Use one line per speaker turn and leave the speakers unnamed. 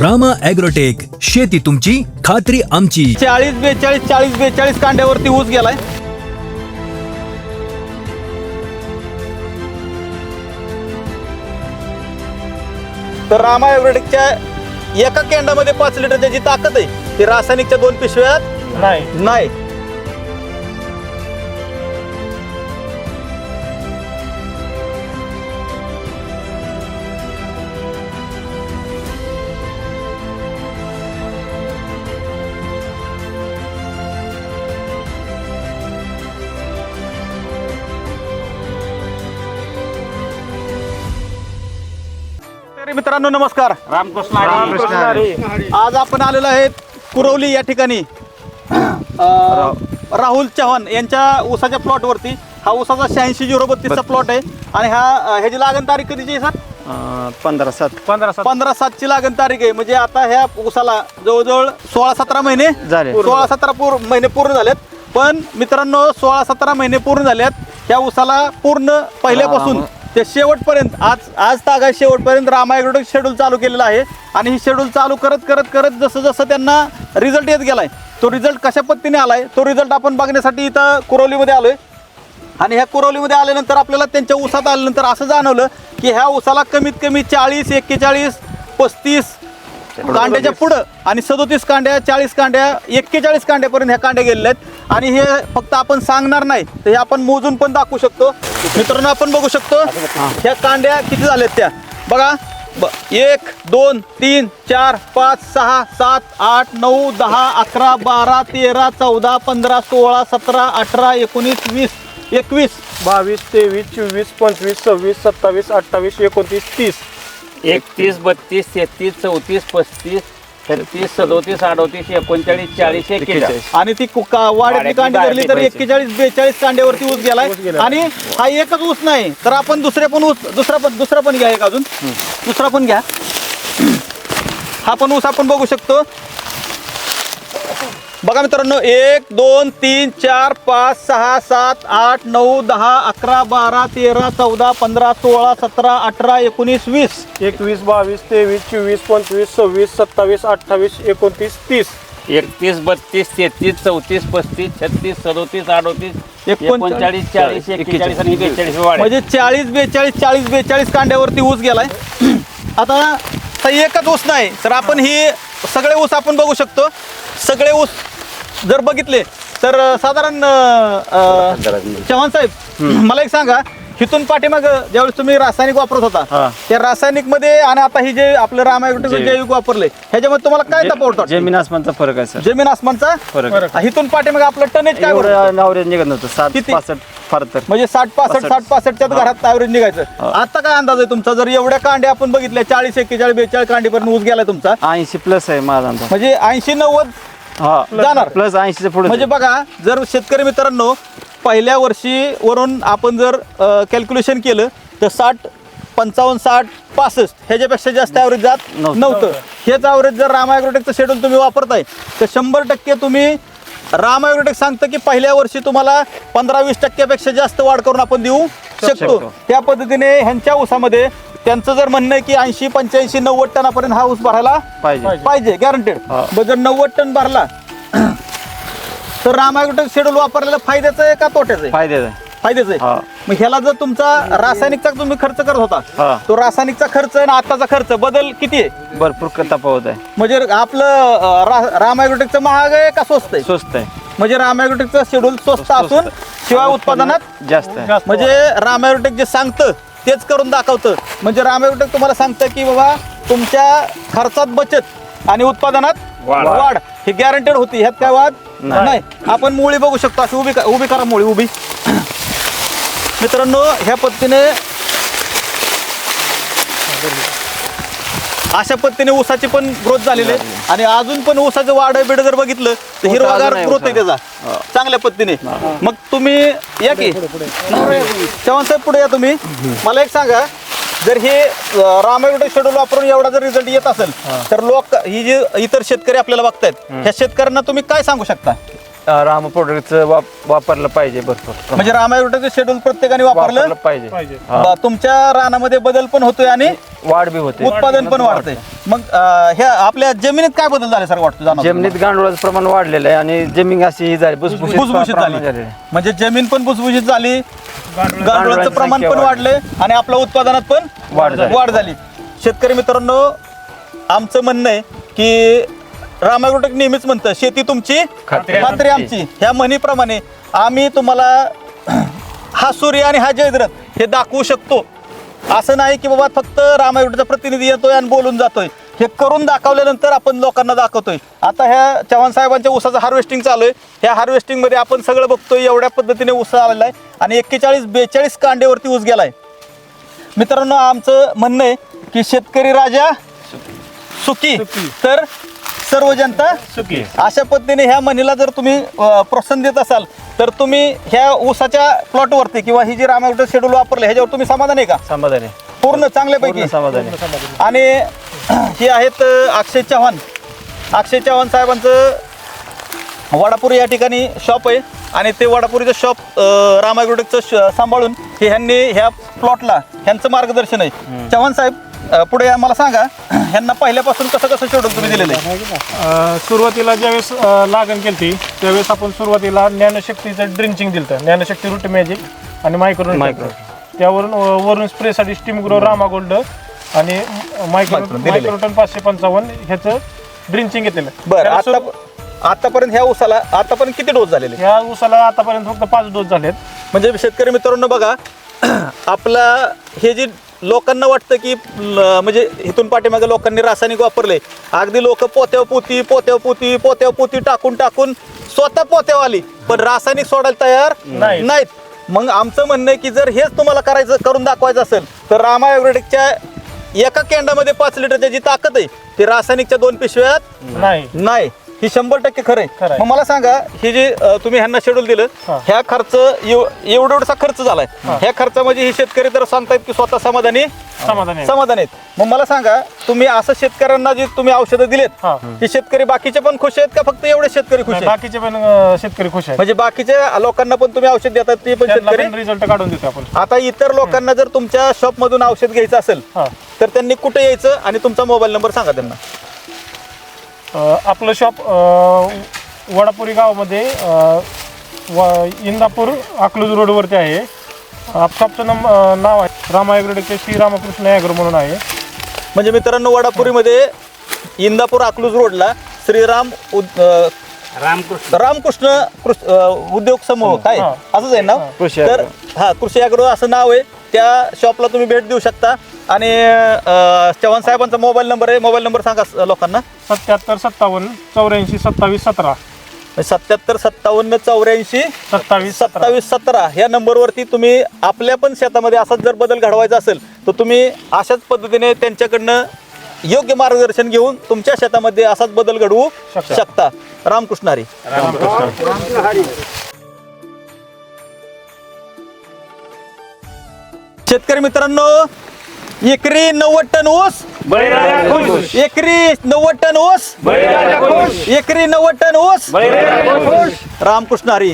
Rama agrotech शेती तुमची खात्री आमची.
चाळीस बेचाळीस चाळीस बेचाळीस कांड्यावरती ऊस गेलाय. तर रामा ॲग्रोटेकच्या एका केंडामध्ये पाच लिटरची जी ताकद आहे ती रासायनिकच्या दोन पिशव्यात
नाही.
मित्रांनो नमस्कार.
रामकृष्ण हरी.
आज आपण आलेलो आहेत कुरवली या ठिकाणी. अं, राहुल चव्हाण यांच्या ऊसाच्या प्लॉटवरती हा ऊसाचा शहाऐंशी झिरो बत्तीसचा प्लॉट आहे. आणि हा अं, ह्याची लागण तारीख कधीची आहे सर?
पंधरा सात. पंधरा सात.
पंधरा सातची लागण तारीख आहे. म्हणजे आता ह्या ऊसाला जवळजवळ सोळा सतरा महिने
झाले.
सोळा सतरा पूर महिने पूर्ण झालेत. पण मित्रांनो सोळा सतरा महिने पूर्ण झाल्यात ह्या ऊसाला पूर्ण पहिल्यापासून ते शेवटपर्यंत आज आज तागा शेवटपर्यंत रामायग्रोटिक शेड्यूल चालू केलेला आहे. आणि ही शेड्यूल चालू करत करत करत जसं जसं त्यांना रिझल्ट येत गेलाय तो रिझल्ट कशा पद्धतीने आलाय तो रिझल्ट आपण बघण्यासाठी इथं कुरवलीमध्ये आलोय. आणि ह्या कुरवलीमध्ये आल्यानंतर आपल्याला त्यांच्या ऊसात आल्यानंतर असं जाणवलं की ह्या ऊसाला कमीत कमी चाळीस एक्केचाळीस पस्तीस कांड्याच्या पुढं आणि सदोतीस कांड्या चाळीस कांड्या एक्केचाळीस कांड्यापर्यंत ह्या कांड्या गेलेल्या आहेत. आणि हे फक्त आपण सांगणार नाही तर हे आपण मोजून पण दाखवू शकतो. मित्रांनो आपण बघू शकतो ह्या कांड्या किती झाल्यात त्या. बघा ब एक दोन तीन चार पाच सहा सात आठ नऊ दहा अकरा बारा तेरा चौदा पंधरा सोळा सतरा अठरा एकोणीस वीस एकवीस
बावीस तेवीस चोवीस पंचवीस सव्वीस सत्तावीस अठ्ठावीस एकोणतीस तीस.
एकतीस बत्तीस तेहतीस चौतीस पस्तीस छत्तीस सदोतीस अडोतीस एकोणचाळीस चाळीस एक्केचाळीस
आणि ती कु- का- वाड्यातली कांडी धरली तर एक्केचाळीस बेचाळीस कांड्यावरती ऊस गेलाय. आणि हा एकच ऊस नाही तर आपण दुसरे पण ऊस दुसरा पण दुसरा पण घ्या एक अजून. दुसरा पण घ्या. हा पण ऊस आपण बघू शकतो. बघा मित्रांनो एक दोन तीन चार पाच सहा सात आठ नऊ दहा अकरा बारा तेरा चौदा पंधरा सोळा सतरा अठरा एकोणीस वीस.
एकवीस बावीस तेवीस चोवीस पंचवीस सव्वीस सत्तावीस अठ्ठावीस एकोणतीस तीस.
एकतीस बत्तीस तेहतीस चौतीस पस्तीस छत्तीस सदोतीस अडोतीस
एकोणचाळीस,
चाळीस एक्केचाळीस आणि बेचाळीस वाढ
म्हणजे चाळीस बेचाळीस चाळीस बेचाळीस कांड्यावरती ऊस गेलाय. आता तर एकच ऊस नाही तर आपण ही सगळे ऊस आपण बघू शकतो. सगळे ऊस जर बघितले तर साधारण चव्हाण साहेब मला एक सांगा इथून पाठीमाग ज्यावेळेस तुम्ही रासायनिक वापरत होता. त्या रासायनिकमध्ये आणि आता ही जे आपलं रामायग्रोटिक जैविक वापरले ह्याच्यामध्ये तुम्हाला काय वाटते?
जमीन आसमानचा फरक आहे सर
जमीन आसमानचा
फरक
इथून पाठीमाग आपलं टनेज काय
नावरेज निघत नव्हतं सात? पासष्ट फार तर
म्हणजे साठ पासष्ट. साठ पासष्टच्या घरात ॲव्हरेज निघायचं आता काय अंदाज आहे तुमचा जर एवढ्या कांड्या आपण बघितल्या चाळीस एक्केचाळीस बेचाळीस कांडीपर्यंत ऊस गेलाय तुमचा
ऐंशी प्लस आहे माझा अंदाज.
म्हणजे ऐंशी नव्वद
हा
जाणार.
प्लस ऐंशीच्या पुढे
म्हणजे बघा जर शेतकरी मित्रांनो पहिल्या वर्षी वरून आपण जर कॅल्क्युलेशन केलं तर साठ पंचावन्न साठ पासष्ट ह्याच्यापेक्षा जास्त ॲव्हरेज जात
नव्हतं.
हेच ॲव्हरेज जर रामायग्रोटेकचं शेड्यूल तुम्ही वापरताय तर शंभर टक्के तुम्ही रामायग्रोटेक सांगतं की पहिल्या वर्षी तुम्हाला पंधरा वीस टक्क्यापेक्षा जास्त वाढ करून आपण देऊ शकतो. त्या पद्धतीने ह्यांच्या ऊसामध्ये त्यांचं जर म्हणणं आहे की ऐंशी पंच्याऐंशी नव्वद टनापर्यंत हा ऊस भरायला
पाहिजे.
पाहिजे गॅरंटेड जर नव्वद टन भरला तर रामायग्रोटेक शेड्यूल वापरलेलं फायद्याचं आहे का तोट्याचं आहे?
फायद्याचं आहे.
फायद्याचं
हा.
आहे मग ह्याला जर तुमचा रासायनिकचा तुम्ही खर्च करत
हा.
होता तो रासायनिकचा खर्च आणि आताचा खर्च बदल किती आहे?
भरपूर क- तफावत आहे.
म्हणजे आपलं रामायग्रोटेकचं महाग आहे का स्वस्त आहे?
स्वस्त आहे.
म्हणजे रामायग्रोटेकचं शेड्यूल स्वस्त असून शिवाय उत्पादनात
जास्त आहे.
म्हणजे रामायग्रोटेक जे सांगतं तेच करून दाखवतं. म्हणजे रामायग्रोटेक तुम्हाला सांगतं की बाबा तुमच्या खर्चात बचत आणि उत्पादनात
वाढ.
वाढ. ही गॅरंटेड होती. ह्यात काय वाद?
नाही.
नाही. आपण मुळी बघू शकतो अशी उभी उभी करा मुळी उभी. मित्रांनो ह्या पद्धतीने अशा पद्धतीने ऊसाची पण ग्रोथ झालेली आहे. आणि अजून पण ऊसाचं वाढ बिड जर बघितलं तर हिरवागार ग्रोथ आहे. त्याचा. चांगल्या पद्धतीने. मग तुम्ही या की. चव्हाण साहेब पुढे या तुम्ही. मला एक सांगा जर हे रामायण शेड्यूल वापरून एवढा जर रिझल्ट येत असेल तर लोक ही जे इतर शेतकरी आपल्याला बघतायत ह्या शेतकऱ्यांना तुम्ही काय सांगू शकता?
राम प्रोडक्टचं वाप वापरलं पाहिजे भरपूर
म्हणजे रामायण शेड्यूल प्रत्येकाने
वापरलं? पाहिजे. हा.
बा- तुमच्या रानामध्ये बदल पण होतोय आणि
वाढ बी होते.
उत्पादन पण वाढतंय. मग अं, ह्या आपल्या जमिनीत काय बदल झाले सर वाटतं जाणवतं
जमिनीत गांडुळाचं प्रमाण वाढलेलं आहे आणि जमीन अशी ही झाली भुसभुशीत
भुसभुशीत
प्रमाण
झाली.
झालेलं आहे.
म्हणजे जमीन पण भुसभुशीत झाली गांडुळाचं प्रमाण पण वाढले. आणि आपल्या उत्पादनात पण
वाढ झाली.
वाढ झाली. शेतकरी मित्रांनो आमचं म्हणणं आहे की रामायग्रोटेक नेहमीच म्हणतं शेती तुमची
खात्री
खात्री आमची. ह्या म्हणीप्रमाणे आम्ही तुम्हाला हा सूर्य आणि हा जयद्रथ हे दाखवू शकतो. असं नाही की बाबा फक्त रामायगडचा प्रतिनिधी येतोय आणि बोलून जातोय. हे करून दाखवल्यानंतर आपण लोकांना दाखवतोय. आता ह्या चव्हाण साहेबांच्या ऊसाचं हार्वेस्टिंग चालू आहे. ह्या हार्वेस्टिंगमध्ये आपण सगळं बघतोय एवढ्या पद्धतीने ऊस आलेला आहे आणि एक्केचाळीस बेचाळीस कांडेवरती ऊस गेलाय. मित्रांनो आमचं म्हणणं आहे की शेतकरी राजा सुखी. तर सर्व जनता
सुकी
अशा पद्धतीने ह्या म्हणीला जर तुम्ही प्रोत्साहन देत असाल तर तुम्ही ह्या ऊसाच्या प्लॉटवरती किंवा ही जी रामायगड शेड्यूल वापरले ह्याच्यावर तुम्ही समाधान आहे का?
समाधान. आहे
पूर्ण चांगल्यापैकी.
समाधान. आहे
आणि हे आहेत अक्षय चव्हाण अक्षय चव्हाण साहेबांचं वडापुरी या ठिकाणी शॉप आहे आणि ते वडापुरीचं शॉप रामायग्रोटेकचं सांभाळून हे ह्यांनी ह्या प्लॉटला ह्यांचं मार्गदर्शन आहे चव्हाण साहेब पुढे आम्हाला सांगा ह्यांना पहिल्यापासून कसं कसं शेड्यूल तुम्ही दिलेलं आहे
सुरुवातीला ज्यावेळेस लागण केली त्यावेळेस आपण सुरुवातीला ज्ञानशक्तीचं ड्रिंचिंग दिलं होतं. ज्ञानशक्ती रुट मॅजिक आणि मायक्रो
Micro.
त्यावरून वरून स्प्रेसाठी स्टीम ग्रो रामा गोल्ड आणि
दिलेलं आहे.
मायक्रोटन पाचशे पंचावन्न ह्याचं ड्रिंचिंग घेतलेलं
बरं
त्याला
आता आतापर्यंत ह्या ऊसाला आतापर्यंत किती डोस झालेले?
ह्या ऊसाला आतापर्यंत फक्त पाच डोस झालेत.
म्हणजे शेतकरी मित्रांनो बघा आपला हे जे लोकांना वाटतं की ल- म्हणजे इथून पाठीमागे लोकांनी रासायनिक वापरले. अगदी लोक पोत्याव पोती पोत्याव पोती पोत्याव पोती टाकून टाकून स्वतः पोत्याव आली. पण रासायनिक सोडायला तयार
नाहीत.
नाहीत. मग आमचं म्हणणं आहे की जर हेच तुम्हाला करायचं करून दाखवायचं असेल तर रामा ॲग्रोटेकच्या एका केंडामध्ये पाच लिटरची जी ताकद आहे ती रासायनिकच्या दोन पिशव्यात
नाही.
नाही. ही शंभर टक्के खरं
खरं
आहे.
आहे.
मग मला सांगा हे जे अ, तुम्ही ह्यांना शेड्यूल दिलं
हा.
ह्या खर्च एव- एवढा एवढसा खर्च झालाय. ह्या खर्चामध्ये ही शेतकरी तर सांगतायत की स्वतः समाधानी
समाधान आहे
समाधान आहेत. मग मला सांगा तुम्ही असं शेतकऱ्यांना जे तुम्ही औषधं दिलेत
हा.
ते शेतकरी बाकीचे पण खुश आहेत का फक्त एवढे शेतकरी खुश
नाही,
आहेत?
बाकीचे पण अं, शेतकरी खुश आहेत.
म्हणजे बाकीच्या लोकांना पण तुम्ही औषध देतात ते पण शेतकरी?
रिझल्ट काढून देतो आपण.
आता इतर लोकांना जर तुमच्या शॉप मधून औषध घ्यायचं असेल
हा.
तर त्यांनी कुठे यायचं आणि तुमचा मोबाईल नंबर सांगा त्यांना.
अ, आपलं शॉप वडापुरी गावामध्ये अ, व- इंदापूर अकलूज रोडवरती आहे. अ, शॉपचं नंब अ, नाव आहे रामा ॲग्रोटेकचे श्री रामकृष्ण ॲग्रो म्हणून आहे.
म्हणजे मित्रांनो वडापुरीमध्ये इंदापूर अकलूज रोडला श्रीराम उद- अं,
रामकृष्ण.
रामकृष्ण कृष- अं, उद्योग समूह काय?
हा.
असंच आहे ना?
कृषी
तर हा कृषी अॅग्रो असं नाव आहे. त्या शॉपला तुम्ही भेट देऊ शकता. आणि अं, चव्हाण साहेबांचा मोबाईल नंबर आहे. मोबाईल नंबर सांगा स- लोकांना.
सत्याहत्तर सत्तावन्न चौऱ्याऐंशी सत्तावीस सतरा.
सत्याहत्तर सत्तावन्न चौऱ्याऐंशी
सत्तावीस सत्ता
सत्तावीस सतरा या नंबरवरती तुम्ही आपल्या पण शेतामध्ये असाच जर बदल घडवायचा असेल तर तुम्ही अशाच पद्धतीने त्यांच्याकडनं योग्य मार्गदर्शन घेऊन तुमच्या शेतामध्ये असाच बदल घडवू
शकता.
शकता. रामकृष्ण हरी. शेतकरी मित्रांनो एकरी नव्वद टन ऊस. एकरी नव्वद टन ऊस. एकरी नव्वद टन ऊस. रामकृष्ण हरी.